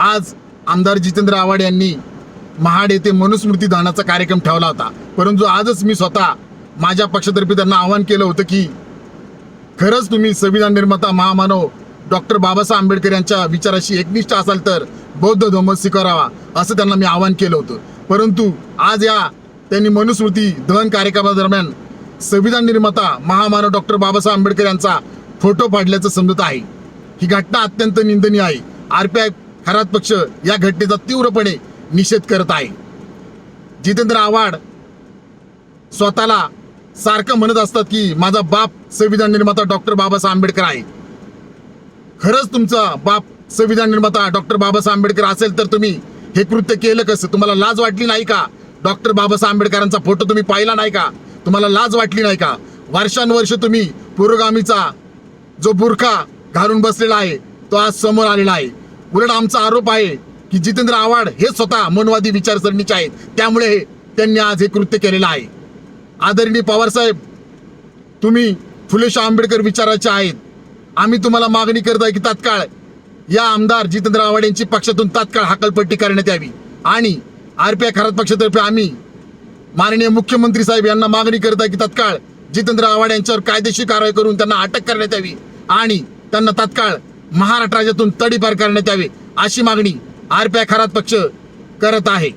आज आमदार जितेंद्र आव्हाड यांनी महाड येथे मनुस्मृती दानाचा कार्यक्रम ठेवला होता. परंतु आजच मी स्वतः माझ्या पक्षातर्फे त्यांना आवाहन केलं होतं की खरंच तुम्ही संविधान निर्माता महामानव डॉक्टर बाबासाहेब आंबेडकर यांच्या विचाराशी एकनिष्ठ असाल तर बौद्ध धर्म स्वीकारावा असं त्यांना मी आवाहन केलं होतं. परंतु आज या त्यांनी मनुस्मृती दहन कार्यक्रमादरम्यान संविधान निर्माता महामानव डॉक्टर बाबासाहेब आंबेडकर यांचा फोटो पाडल्याचं समजत आहे. ही घटना अत्यंत निंदनीय आहे. आर पी आय खरात पक्ष या घटनेचा तीव्रपणे निषेध करत आहे. जितेंद्र आव्हाड स्वतःला सारखं म्हणत असतात की माझा बाप संविधान निर्माता डॉक्टर बाबासाहेब आंबेडकर आहे. खरंच तुमचा बाप संविधान निर्माता डॉक्टर बाबासाहेब आंबेडकर असेल तर तुम्ही हे कृत्य केलं कसं? तुम्हाला लाज वाटली नाही का? डॉक्टर बाबासाहेब आंबेडकरांचा फोटो तुम्ही पाहिला नाही का? तुम्हाला लाज वाटली नाही का? वर्षानुवर्ष तुम्ही पुरोगामीचा जो बुरखा घालून बसलेला आहे तो आज समोर आलेला आहे. उलट आमचा आरोप आहे की जितेंद्र आव्हाड हे स्वतः मनवादी विचारसरणीचे आहेत. त्यामुळे त्यांनी आज हे कृत्य केलेलं आहे. आदरणीय पवारसाहेब तुम्ही फुलेशाह आंबेडकर विचाराचे आहेत. आम्ही तुम्हाला मागणी करत आहे की तात्काळ या आमदार जितेंद्र आव्हाड यांची पक्षातून तात्काळ हाकलपट्टी करण्यात यावी. आणि आर पी आय खरात पक्षातर्फे आम्ही माननीय मुख्यमंत्री साहेब यांना मागणी करत आहे की तात्काळ जितेंद्र आव्हाड यांच्यावर कायदेशीर कारवाई करून त्यांना अटक करण्यात यावी. आणि त्यांना तात्काळ महाराष्ट्र राज्यातून तडीपार करण्यात यावे अशी मागणी आर पी आय खरात पक्ष करत आहे.